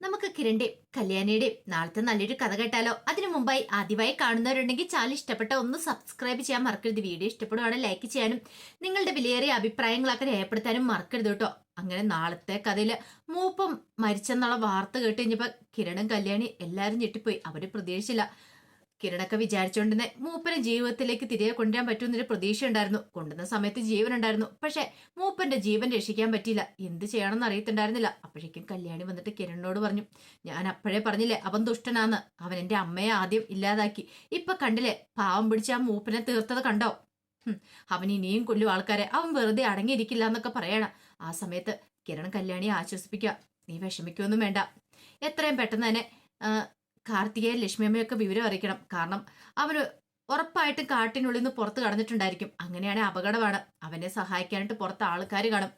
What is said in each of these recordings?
നമുക്ക് കിരണ്ടെ കല്യാണിയുടെ നാളത്തെ നല്ലൊരു കഥ കേട്ടാലോ? അതിനു മുമ്പായി ആദ്യമായി കാണുന്നവരുണ്ടെങ്കിൽ ചാനൽ ഇഷ്ടപ്പെട്ട ഒന്ന് സബ്സ്ക്രൈബ് ചെയ്യാൻ മറക്കരുത്. വീഡിയോ ഇഷ്ടപ്പെടുവാണെങ്കിൽ ലൈക്ക് ചെയ്യാനും നിങ്ങളുടെ വിലയേറിയ അഭിപ്രായങ്ങളൊക്കെ രേഖപ്പെടുത്താനും മറക്കരുത് കേട്ടോ. അങ്ങനെ നാളത്തെ കഥയിൽ മൂപ്പം മരിച്ചെന്നുള്ള വാർത്ത കേട്ട് കഴിഞ്ഞപ്പോ കിരണും കല്യാണി എല്ലാരും ഞെട്ടിപ്പോയി. അവർ പ്രതീക്ഷിച്ചില്ല. കിരണൊക്കെ വിചാരിച്ചുകൊണ്ടിരുന്ന മൂപ്പനെ ജീവിതത്തിലേക്ക് തിരികെ കൊണ്ടുവരാൻ പറ്റുമെന്നൊരു പ്രതീക്ഷ ഉണ്ടായിരുന്നു കൊണ്ടുവന്ന സമയത്ത് ജീവൻ ഉണ്ടായിരുന്നു പക്ഷെ മൂപ്പന്റെ ജീവൻ രക്ഷിക്കാൻ പറ്റിയില്ല. എന്ത് ചെയ്യണമെന്ന് അറിയത്തുണ്ടായിരുന്നില്ല. അപ്പോഴേക്കും കല്യാണി വന്നിട്ട് കിരണിനോട് പറഞ്ഞു ഞാൻ അപ്പോഴേ പറഞ്ഞില്ലേ അവൻ ദുഷ്ടനാന്ന്. അവൻ എന്റെ അമ്മയെ ആദ്യം ഇല്ലാതാക്കി. ഇപ്പൊ കണ്ടില്ലേ പാവം പിടിച്ച് ആ മൂപ്പനെ തീർത്തത് കണ്ടോ? അവൻ ഇനിയും കൊല്ലും ആൾക്കാരെ. അവൻ വെറുതെ അടങ്ങിയിരിക്കില്ല എന്നൊക്കെ പറയണം ആ സമയത്ത് കിരൺ കല്യാണിയെ ആശ്വസിപ്പിക്കുക. നീ വിഷമിക്കൊന്നും വേണ്ട. എത്രയും പെട്ടെന്ന് തന്നെ കാർത്തികയെ ലക്ഷ്മിയമ്മയൊക്കെ വിവരം അറിയിക്കണം. കാരണം അവന് ഉറപ്പായിട്ടും കാട്ടിനുള്ളിൽ നിന്ന് പുറത്ത് കടന്നിട്ടുണ്ടായിരിക്കും. അങ്ങനെയാണെങ്കിൽ അപകടമാണ്. അവനെ സഹായിക്കാനായിട്ട് പുറത്ത് ആൾക്കാർ കാണും.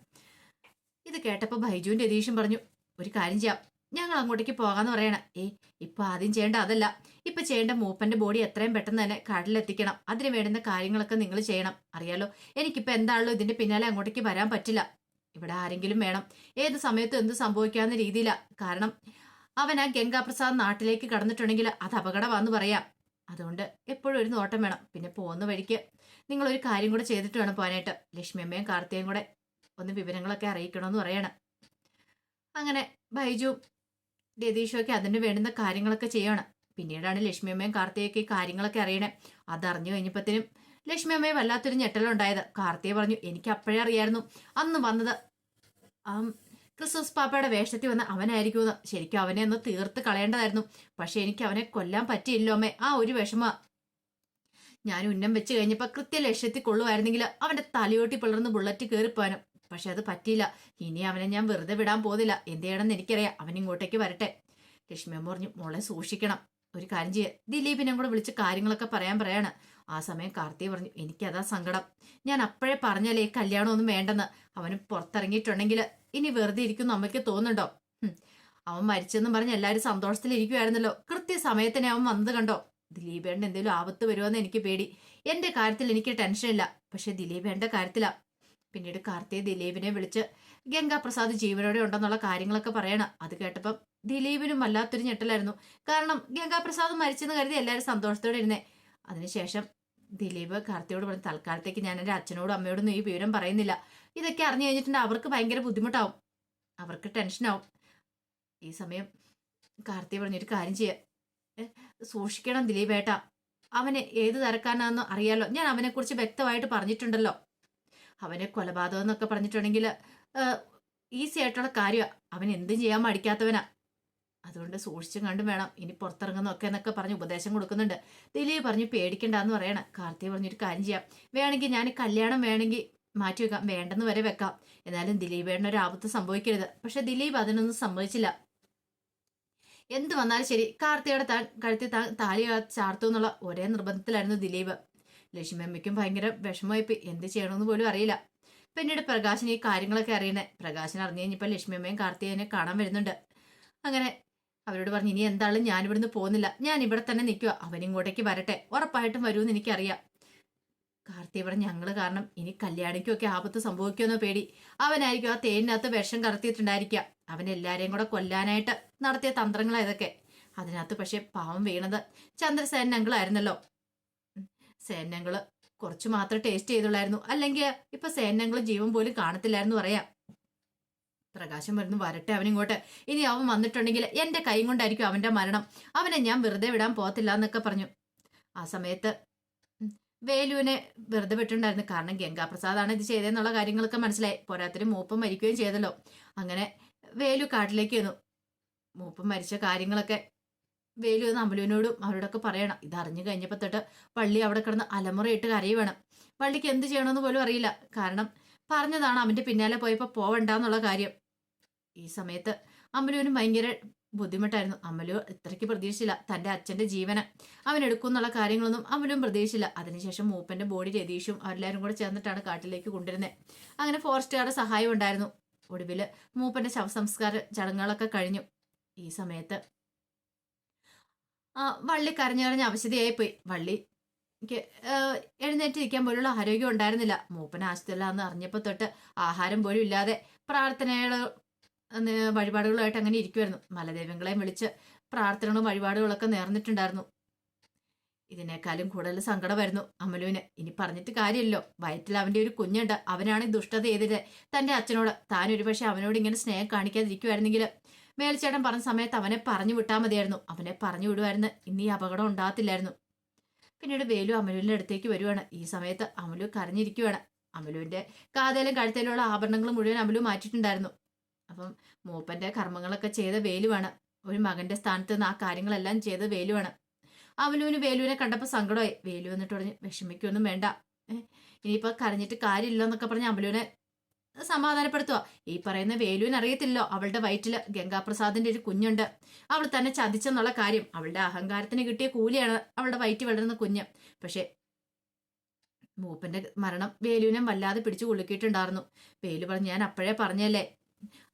ഇത് കേട്ടപ്പോൾ ബൈജുവും രതീഷും പറഞ്ഞു. ഒരു കാര്യം ചെയ്യാം. ഞങ്ങൾ അങ്ങോട്ടേക്ക് പോകാന്ന് പറയണ. ഏ ഇപ്പൊ ആദ്യം ചെയ്യേണ്ട അതല്ല. ഇപ്പൊ ചെയ്യേണ്ട മൂപ്പന്റെ ബോഡി എത്രയും പെട്ടെന്ന് തന്നെ കടലിലെത്തിക്കണം അതിന് വേണ്ടുന്ന കാര്യങ്ങളൊക്കെ നിങ്ങൾ ചെയ്യണം. അറിയാലോ എനിക്കിപ്പോ എന്താണല്ലോ ഇതിന്റെ പിന്നാലെ അങ്ങോട്ടേക്ക് വരാൻ പറ്റില്ല. ഇവിടെ ആരെങ്കിലും വേണം. ഏത് സമയത്തും എന്ത് സംഭവിക്കാവുന്ന രീതിയിലാ. കാരണം അവൻ ആ ഗംഗാപ്രസാദ് നാട്ടിലേക്ക് കടന്നിട്ടുണ്ടെങ്കിൽ അത് അപകടമാന്ന് പറയാം. അതുകൊണ്ട് എപ്പോഴും ഒരു നോട്ടം വേണം. പിന്നെ പോകുന്ന വഴിക്ക് നിങ്ങൾ ഒരു കാര്യം കൂടെ ചെയ്തിട്ട് വേണം പോകാനായിട്ട്. ലക്ഷ്മിയമ്മയും കാർത്തികയും കൂടെ ഒന്ന് വിവരങ്ങളൊക്കെ അറിയിക്കണമെന്ന് പറയണം. അങ്ങനെ ബൈജു രതീഷും ഒക്കെ അതിന് വേണ്ടുന്ന കാര്യങ്ങളൊക്കെ ചെയ്യണം. പിന്നീടാണ് ലക്ഷ്മിയമ്മയും കാർത്തികയൊക്കെ ഈ കാര്യങ്ങളൊക്കെ അറിയണേ. അതറിഞ്ഞു കഴിഞ്ഞപ്പോഴത്തേനും ലക്ഷ്മിയമ്മയെ വല്ലാത്തൊരു ഞെട്ടലുണ്ടായത്. കാർത്തിക പറഞ്ഞു എനിക്ക് അപ്പോഴേ അറിയായിരുന്നു. അന്ന് വന്നത് ക്രിസ്മസ് പാപ്പയുടെ വേഷത്തിൽ വന്ന അവനായിരിക്കുമെന്ന് ശരിക്കും അവനെ ഒന്ന് തീർത്ത് കളയേണ്ടതായിരുന്നു. പക്ഷെ എനിക്ക് അവനെ കൊല്ലാൻ പറ്റിയില്ലോ അമ്മേ. ആ ഒരു വിഷമ. ഞാൻ ഉന്നം വെച്ച് കഴിഞ്ഞപ്പോൾ കൃത്യ ലക്ഷ്യത്തിൽ കൊള്ളുമായിരുന്നെങ്കിൽ അവന്റെ തലയോട്ടി പിളർന്ന് ബുള്ളറ്റ് കയറിപ്പോനും പക്ഷെ അത് പറ്റിയില്ല. ഇനി അവനെ ഞാൻ വെറുതെ വിടാൻ പോകുന്നില്ല എന്ത് ചെയ്യണമെന്ന് എനിക്കറിയാം. അവൻ ഇങ്ങോട്ടേക്ക് വരട്ടെ. ലക്ഷ്മിയമ്മ പറഞ്ഞു മോളെ സൂക്ഷിക്കണം. ഒരു കാര്യം ചെയ്യുക ദിലീപിനെ കൂടെ വിളിച്ച് കാര്യങ്ങളൊക്കെ പറയാൻ പറയാണ്. ആ സമയം കാർത്തിക പറഞ്ഞു എനിക്കതാ സങ്കടം. ഞാൻ അപ്പോഴേ പറഞ്ഞാലേ ഈ കല്യാണമൊന്നും വേണ്ടെന്ന്. അവന് പുറത്തിറങ്ങിയിട്ടുണ്ടെങ്കിൽ ഇനി വെറുതെ ഇരിക്കും അമ്മയ്ക്ക് തോന്നുന്നുണ്ടോ? അവൻ മരിച്ചെന്ന് പറഞ്ഞ് എല്ലാവരും സന്തോഷത്തിലിരിക്കുമായിരുന്നല്ലോ കൃത്യസമയത്തിനെ അവൻ വന്നത് കണ്ടോ? ദിലീപേണ്ട എന്തെങ്കിലും ആപത്ത് വരുമെന്ന് എനിക്ക് പേടി. എന്റെ കാര്യത്തിൽ എനിക്ക് ടെൻഷനില്ല പക്ഷെ ദിലീപേണ്ട കാര്യത്തിലാ. പിന്നീട് കാർത്തിയ ദിലീപിനെ വിളിച്ച് ഗംഗാപ്രസാദ് ജീവനോടെ ഉണ്ടെന്നുള്ള കാര്യങ്ങളൊക്കെ പറയണം. അത് കേട്ടപ്പം ദിലീപിനും വല്ലാത്തൊരു ഞെട്ടലായിരുന്നു. കാരണം ഗംഗാപ്രസാദ് മരിച്ചെന്ന് കരുതി എല്ലാവരും സന്തോഷത്തോടെ ഇരുന്നേ. അതിനുശേഷം ദിലീപ് കാർത്തിയോട് പറഞ്ഞു തൽക്കാലത്തേക്ക് ഞാൻ എന്റെ അച്ഛനോടും അമ്മയോടും ഈ വിവരം പറയുന്നില്ല. ഇതൊക്കെ അറിഞ്ഞു കഴിഞ്ഞിട്ടുണ്ടെങ്കിൽ അവർക്ക് ഭയങ്കര ബുദ്ധിമുട്ടാവും. അവർക്ക് ടെൻഷനാവും. ഈ സമയം കാർത്തി പറഞ്ഞൊരു കാര്യം ചെയ്യുക സൂക്ഷിക്കണം ദിലീപേട്ട. അവന് ഏത് തരക്കാരനാണെന്ന് അറിയാലോ. ഞാൻ അവനെക്കുറിച്ച് വ്യക്തമായിട്ട് പറഞ്ഞിട്ടുണ്ടല്ലോ. അവനെ കൊലപാതകം എന്നൊക്കെ പറഞ്ഞിട്ടുണ്ടെങ്കിൽ ഈസി ആയിട്ടുള്ള കാര്യമാണ് അവൻ എന്തും ചെയ്യാൻ മടിക്കാത്തവനാ. അതുകൊണ്ട് സൂക്ഷിച്ചും കണ്ടും വേണം. ഇനി പുറത്തിറങ്ങുന്നൊക്കെ എന്നൊക്കെ പറഞ്ഞ് ഉപദേശം കൊടുക്കുന്നുണ്ട്. ദിലീപ് പറഞ്ഞു പേടിക്കണ്ടെന്ന് പറയണം. കാർത്തിയെ പറഞ്ഞൊരു കാര്യം ചെയ്യാം. വേണമെങ്കിൽ ഞാൻ കല്യാണം വേണമെങ്കിൽ മാറ്റി വെക്കാം. വേണ്ടെന്ന് വരെ വെക്കാം. എന്നാലും ദിലീപേണ്ണ ഒരു ആപത്ത് സംഭവിക്കരുത്. പക്ഷെ ദിലീപ് അതിനൊന്നും സംഭവിച്ചില്ല എന്ത് വന്നാലും ശരി. കാർത്തിയുടെ താൻ കഴുത്തി താ താലി ചാർത്തു എന്നുള്ള ഒരേ നിർബന്ധത്തിലായിരുന്നു ദിലീപ്. ലക്ഷ്മിയമ്മയ്ക്കും ഭയങ്കര വിഷമമായിപ്പോയി. എന്ത് ചെയ്യണമെന്ന് പോലും അറിയില്ല. പിന്നീട് പ്രകാശൻ ഈ കാര്യങ്ങളൊക്കെ അറിയണേ പ്രകാശൻ അറിഞ്ഞു കഴിഞ്ഞപ്പോൾ ലക്ഷ്മിയമ്മയും കാർത്തികനെ കാണാൻ വരുന്നുണ്ട്. അങ്ങനെ അവരോട് പറഞ്ഞു ഇനി എന്താളും ഞാൻ ഇവിടുന്ന് പോകുന്നില്ല. ഞാൻ ഇവിടെ തന്നെ നിൽക്കുക. അവൻ ഇങ്ങോട്ടേക്ക് വരട്ടെ. ഉറപ്പായിട്ടും വരുമെന്ന് എനിക്കറിയാം. കാർത്തിയ പറഞ്ഞു ഞങ്ങൾ കാരണം ഇനി കല്യാണിക്കൊക്കെ ആപത്ത് സംഭവിക്കുമെന്നോ പേടി. അവനായിരിക്കും ആ തേനിനകത്ത് വിഷം കടത്തിയിട്ടുണ്ടായിരിക്കുക അവൻ എല്ലാവരെയും കൂടെ കൊല്ലാനായിട്ട് നടത്തിയ തന്ത്രങ്ങളാണ് ഇതൊക്കെ. അതിനകത്ത് പക്ഷേ പാവം വീണത് ചന്ദ്രസേനങ്ങളായിരുന്നല്ലോ. സേനങ്ങൾ കുറച്ച് മാത്രം ടേസ്റ്റ് ചെയ്തുള്ളായിരുന്നു. അല്ലെങ്കിൽ ഇപ്പൊ സേനങ്ങൾ ജീവൻ പോലും കാണത്തില്ലായിരുന്നു പറയാം. പ്രകാശം വരുന്നു. വരട്ടെ അവനിങ്ങോട്ട്. ഇനി അവൻ വന്നിട്ടുണ്ടെങ്കിൽ എന്റെ കൈ കൊണ്ടായിരിക്കും അവന്റെ മരണം. അവനെ ഞാൻ വെറുതെ വിടാൻ പോകത്തില്ല എന്നൊക്കെ പറഞ്ഞു. ആ സമയത്ത് വേലുവിനെ വെറുതെ വിട്ടിട്ടുണ്ടായിരുന്നു. കാരണം ഗംഗാപ്രസാദാണ് ഇത് ചെയ്തതെന്നുള്ള കാര്യങ്ങളൊക്കെ മനസ്സിലായി. പോരാത്തിന് മൂപ്പം മരിക്കുകയും ചെയ്തല്ലോ. അങ്ങനെ വേലു കാട്ടിലേക്ക് വന്നു മൂപ്പം മരിച്ച കാര്യങ്ങളൊക്കെ വേലു അമലുവിനോടും അവരോടൊക്കെ പറയണം. ഇത് അറിഞ്ഞു കഴിഞ്ഞപ്പോൾ തൊട്ട് പള്ളി അവിടെ കിടന്ന് അലമുറയിട്ട് കരയുവേണം പള്ളിക്ക് എന്ത് ചെയ്യണമെന്ന് പോലും അറിയില്ല. കാരണം പറഞ്ഞതാണ് അവന്റെ പിന്നാലെ പോയപ്പോൾ പോവണ്ടെന്നുള്ള കാര്യം. ഈ സമയത്ത് അമലുവിനും ഭയങ്കര ബുദ്ധിമുട്ടായിരുന്നു. അമലു ഇത്രയ്ക്ക് പ്രതീക്ഷിച്ചില്ല. തന്റെ അച്ഛന്റെ ജീവന് അവൻ എടുക്കും എന്നുള്ള കാര്യങ്ങളൊന്നും അമലും പ്രതീക്ഷിച്ചില്ല. അതിനുശേഷം മൂപ്പന്റെ ബോഡി രതീഷും അവരെല്ലാവരും കൂടെ ചേർന്നിട്ടാണ് കാട്ടിലേക്ക് കൊണ്ടുവരുന്നത് അങ്ങനെ ഫോറസ്റ്റുകാരുടെ സഹായം ഉണ്ടായിരുന്നു. ഒടുവിൽ മൂപ്പന്റെ ശവസംസ്കാര ചടങ്ങുകളൊക്കെ കഴിഞ്ഞു. ഈ സമയത്ത് വള്ളി കരഞ്ഞു കരഞ്ഞ് അവശതയായി പോയി വള്ളി എഴുന്നേറ്റ് ഇരിക്കാൻ പോലുള്ള ആരോഗ്യം ഉണ്ടായിരുന്നില്ല. മൂപ്പൻ ആശുപത്രിയിലാന്ന് അറിഞ്ഞപ്പോൾ തൊട്ട് ആഹാരം പോലും ഇല്ലാതെ പ്രാർത്ഥനകൾ വഴിപാടുകളുമായിട്ട് അങ്ങനെ ഇരിക്കുമായിരുന്നു മലദൈവങ്ങളെയും വിളിച്ച് പ്രാർത്ഥനകളും വഴിപാടുകളൊക്കെ നേർന്നിട്ടുണ്ടായിരുന്നു. ഇതിനേക്കാളും കൂടുതൽ സങ്കടമായിരുന്നു അമലുവിന്. ഇനി പറഞ്ഞിട്ട് കാര്യമില്ലല്ലോ. വയറ്റിൽ അവന്റെ ഒരു കുഞ്ഞുണ്ട്. അവനാണ് ദുഷ്ടത ചെയ്തത്. തന്റെ അച്ഛനോട് താൻ ഒരുപക്ഷെ അവനോട് ഇങ്ങനെ സ്നേഹം കാണിക്കാതിരിക്കുമായിരുന്നെങ്കിൽ മേൽച്ചേട്ടൻ പറഞ്ഞ സമയത്ത് അവനെ പറഞ്ഞു വിട്ടാൽ മതിയായിരുന്നു. അവനെ പറഞ്ഞു വിടുമായിരുന്നു ഇന്ന് ഈ അപകടം ഉണ്ടാകത്തില്ലായിരുന്നു. പിന്നീട് വേലു അമലുവിന്റെ അടുത്തേക്ക് വരുവാണ്. ഈ സമയത്ത് അമലു കരഞ്ഞിരിക്കുവാണ്. അമലുവിന്റെ കാതേലും കഴുത്തേലുള്ള ആഭരണങ്ങൾ മുഴുവൻ അമലു മാറ്റിയിട്ടുണ്ടായിരുന്നു. അപ്പം മൂപ്പന്റെ കർമ്മങ്ങളൊക്കെ ചെയ്ത വേലുവാണ് ഒരു മകന്റെ സ്ഥാനത്ത് നിന്ന് ആ കാര്യങ്ങളെല്ലാം ചെയ്ത വേലുവാണ് അമലുവിന് വേലുവിനെ കണ്ടപ്പോൾ സങ്കടമായി. വേലു എന്നിട്ട് പറഞ്ഞ് വിഷമിക്കൊന്നും വേണ്ട. ഇനിയിപ്പോൾ ഇനിയിപ്പോ കരഞ്ഞിട്ട് കാര്യമില്ല എന്നൊക്കെ പറഞ്ഞ് അമലുവിനെ സമാധാനപ്പെടുത്തുക ഈ പറയുന്ന വേലുവിന് അറിയത്തില്ലോ അവളുടെ വയറ്റിൽ ഗംഗാപ്രസാദിന്റെ ഒരു കുഞ്ഞുണ്ട്. അവൾ തന്നെ ചതിച്ചെന്നുള്ള കാര്യം. അവളുടെ അഹങ്കാരത്തിന് കിട്ടിയ കൂലിയാണ് അവളുടെ വയറ്റിൽ വളരുന്ന കുഞ്ഞ്. പക്ഷേ മൂപ്പന്റെ മരണം വേലുവിനെ വല്ലാതെ പിടിച്ചു കുളുക്കിയിട്ടുണ്ടായിരുന്നു വേലു പറഞ്ഞു ഞാൻ അപ്പോഴേ പറഞ്ഞല്ലേ.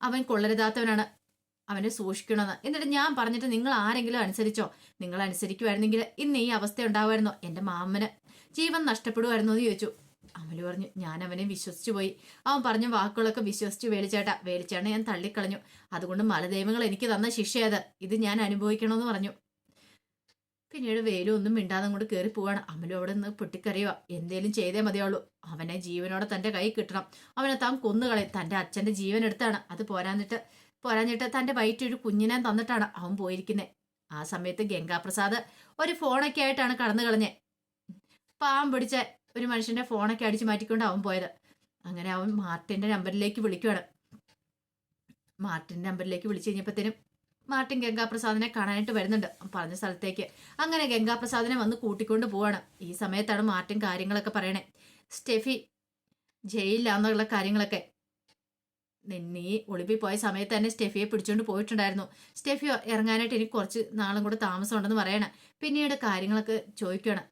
അവൻ കൊള്ളരുതാത്തവനാണ്. അവനെ സൂക്ഷിക്കണമെന്ന്. എന്നിട്ട് ഞാൻ പറഞ്ഞിട്ട് നിങ്ങൾ ആരെങ്കിലും അനുസരിച്ചോ? നിങ്ങൾ അനുസരിക്കുമായിരുന്നെങ്കിൽ ഇന്ന് ഈ അവസ്ഥ ഉണ്ടാവുമായിരുന്നോ? എന്റെ മാമന് ജീവൻ നഷ്ടപ്പെടുമായിരുന്നു എന്ന് ചോദിച്ചു. അമലു പറഞ്ഞു ഞാൻ അവനെ വിശ്വസിച്ചു പോയി. അവൻ പറഞ്ഞ വാക്കുകളൊക്കെ വിശ്വസിച്ച് വേലിച്ചേട്ടാ. വേലിച്ചേട്ടനെ ഞാൻ തള്ളിക്കളഞ്ഞു. അതുകൊണ്ട് മലദൈവങ്ങൾ എനിക്ക് തന്ന ശിക്ഷയത് ഇത് ഞാൻ അനുഭവിക്കണമെന്ന് പറഞ്ഞു. പിന്നീട് വേലും ഒന്നും മിണ്ടാതെ അങ്ങോട്ട് കയറി പോവാണ്. അമലും അവിടെ നിന്ന് പൊട്ടിക്കറിയുക എന്തേലും ചെയ്തേ മതിയുള്ളൂ അവനെ ജീവനോടെ തന്റെ കൈ കിട്ടണം. അവനെ താൻ കൊന്നുകളയും. തന്റെ അച്ഛന്റെ ജീവൻ എടുത്താണ്. അത് പോരാഞ്ഞിട്ട് പോരാഞ്ഞിട്ട് തന്റെ വയറ്റൊരു കുഞ്ഞിനെ തന്നിട്ടാണ് അവൻ പോയിരിക്കുന്നത് ആ സമയത്ത് ഗംഗാപ്രസാദ് ഒരു ഫോണൊക്കെ ആയിട്ടാണ് കടന്നു കളഞ്ഞേ. പാവം പിടിച്ച ഒരു മനുഷ്യന്റെ ഫോണൊക്കെ അടിച്ചു മാറ്റിക്കൊണ്ട് അവൻ പോയത്. അങ്ങനെ അവൻ മാർട്ടിന്റെ നമ്പറിലേക്ക് വിളിക്കുവാണ്. മാർട്ടിന്റെ നമ്പറിലേക്ക് വിളിച്ചു കഴിഞ്ഞപ്പോഴത്തേനും മാർട്ടിൻ ഗംഗാപ്രസാദിനെ കാണാനായിട്ട് വരുന്നുണ്ട്. പറഞ്ഞ സ്ഥലത്തേക്ക് അങ്ങനെ ഗംഗാപ്രസാദിനെ വന്ന് കൂട്ടിക്കൊണ്ട് പോവാണ്. ഈ സമയത്താണ് മാർട്ടിൻ കാര്യങ്ങളൊക്കെ പറയണേ. സ്റ്റെഫി ജയിലിലാന്നുള്ള കാര്യങ്ങളൊക്കെ. നീ ഒളിപ്പിൽ പോയ സമയത്ത് തന്നെ സ്റ്റെഫിയെ പിടിച്ചുകൊണ്ട് പോയിട്ടുണ്ടായിരുന്നു. സ്റ്റെഫി ഇറങ്ങാനായിട്ട് എനിക്ക് കുറച്ച് നാളും കൂടെ താമസമുണ്ടെന്ന് പറയണം. പിന്നീട് കാര്യങ്ങളൊക്കെ ചോദിക്കണം.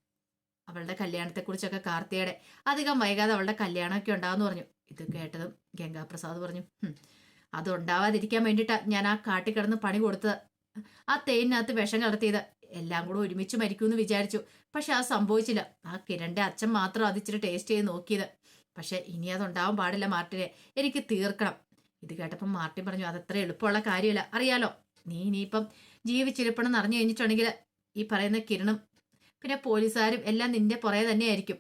അവളുടെ കല്യാണത്തെക്കുറിച്ചൊക്കെ കാർത്തിയുടെ അധികം വൈകാതെ അവളുടെ കല്യാണമൊക്കെ ഉണ്ടാവെന്ന് പറഞ്ഞു. ഇത് കേട്ടതും ഗംഗാപ്രസാദ് പറഞ്ഞു. "ഹും, അത് ഉണ്ടാവാതിരിക്കാൻ വേണ്ടിയിട്ടാ ഞാൻ ആ കാട്ടിൽ കിടന്ന് പണി കൊടുത്തത്. ആ തേനിനകത്ത് വിഷം കലർത്തിയത്. എല്ലാം കൂടെ ഒരുമിച്ച് മരിക്കുമെന്ന് വിചാരിച്ചു. പക്ഷെ അത് സംഭവിച്ചില്ല. ആ കിരണിന്റെ അച്ഛൻ മാത്രം അത് ഇച്ചിരി ടേസ്റ്റ് ചെയ്ത് നോക്കിയത്. പക്ഷെ ഇനി അതുണ്ടാവാൻ പാടില്ല മാർട്ടിനെ. എനിക്ക് തീർക്കണം. ഇത് കേട്ടപ്പോൾ മാർട്ടിൻ പറഞ്ഞു അതത്ര എളുപ്പമുള്ള കാര്യമല്ല. അറിയാലോ നീ ഇനിയിപ്പം ജീവിച്ചിരിപ്പണം അറിഞ്ഞു കഴിഞ്ഞിട്ടുണ്ടെങ്കിൽ ഈ പറയുന്ന കിരണും പിന്നെ പോലീസുകാരും എല്ലാം നിന്റെ പുറകെ തന്നെയായിരിക്കും.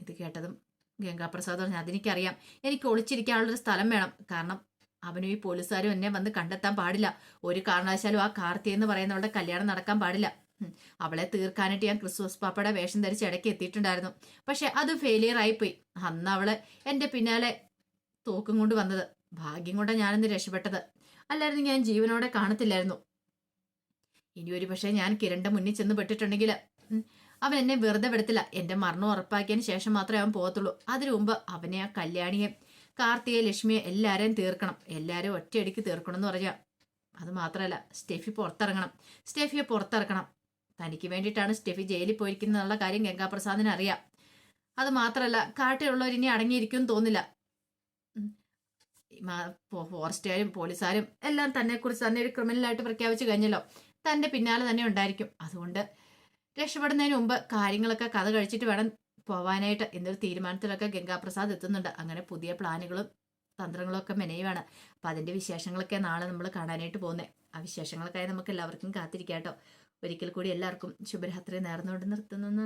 ഇത് കേട്ടതും ഗംഗാപ്രസാദ് പറഞ്ഞു അതെനിക്കറിയാം. എനിക്ക് ഒളിച്ചിരിക്കാനുള്ളൊരു സ്ഥലം വേണം. കാരണം അവനും ഈ പോലീസുകാരും എന്നെ വന്ന് കണ്ടെത്താൻ പാടില്ല. ഒരു കാരണവശാലും ആ കാർത്തി എന്ന് പറയുന്നവളുടെ കല്യാണം നടക്കാൻ പാടില്ല. അവളെ തീർക്കാനായിട്ട് ഞാൻ ക്രിസ്മസ് പാപ്പയുടെ വേഷം ധരിച്ച് ഇടയ്ക്ക് എത്തിയിട്ടുണ്ടായിരുന്നു. പക്ഷെ അത് ഫെയിലിയർ ആയിപ്പോയി. അന്ന് അവൾ എന്റെ പിന്നാലെ തോക്കും കൊണ്ട് വന്നത്. ഭാഗ്യം കൊണ്ടാണ് ഞാനിന്ന് രക്ഷപ്പെട്ടത്. അല്ലായിരുന്നു ഞാൻ ജീവനോടെ കാണത്തില്ലായിരുന്നു. ഇനി ഒരു പക്ഷേ ഞാൻ കിരണിന്റെ മുന്നിൽ ചെന്ന് പെട്ടിട്ടുണ്ടെങ്കിൽ അവൻ എന്നെ വെറുതെ വിടത്തില്ല. എന്റെ മരണം ഉറപ്പാക്കിയതിന് ശേഷം മാത്രമേ അവൻ പോകത്തുള്ളൂ. അതിനു മുമ്പ് അവനെ ആ കല്യാണിയെ കാർത്തിയെ ലക്ഷ്മിയെ എല്ലാവരെയും തീർക്കണം. എല്ലാവരും ഒറ്റയടിക്ക് തീർക്കണം എന്ന് പറഞ്ഞാൽ അത് മാത്രമല്ല സ്റ്റെഫി പുറത്തിറങ്ങണം. സ്റ്റെഫിയെ പുറത്തിറക്കണം. തനിക്ക് വേണ്ടിയിട്ടാണ് സ്റ്റെഫി ജയിലിൽ പോയിരിക്കുന്നുള്ള കാര്യം ഗംഗാപ്രസാദിന് അറിയാം. അത് മാത്രമല്ല കാട്ടിലുള്ളവർ ഇനി അടങ്ങിയിരിക്കും തോന്നില്ല. ഫോറസ്റ്റുകാരും പോലീസുകാരും എല്ലാം തന്നെ കുറിച്ച് തന്നെ ഒരു ക്രിമിനലായിട്ട് പ്രഖ്യാപിച്ചു കഴിഞ്ഞല്ലോ. തന്റെ പിന്നാലെ തന്നെ ഉണ്ടായിരിക്കും. അതുകൊണ്ട് രക്ഷപ്പെടുന്നതിന് മുമ്പ് കാര്യങ്ങളൊക്കെ കഥ കഴിച്ചിട്ട് വേണം പോവാനായിട്ട് എന്നൊരു തീരുമാനത്തിലൊക്കെ ഗംഗാപ്രസാദ് എത്തുന്നുണ്ട്. അങ്ങനെ പുതിയ പ്ലാനുകളും തന്ത്രങ്ങളും ഒക്കെ മെനയുവാണ്. അപ്പൊ അതിന്റെ വിശേഷങ്ങളൊക്കെ നാളെ നമ്മൾ കാണാനായിട്ട് പോകുന്നത് ആ വിശേഷങ്ങൾക്കായി നമുക്ക് എല്ലാവർക്കും കാത്തിരിക്കാം കേട്ടോ. ഒരിക്കൽ കൂടി എല്ലാവർക്കും ശുഭരാത്രി നേർന്നുകൊണ്ട് നിർത്തുന്നു.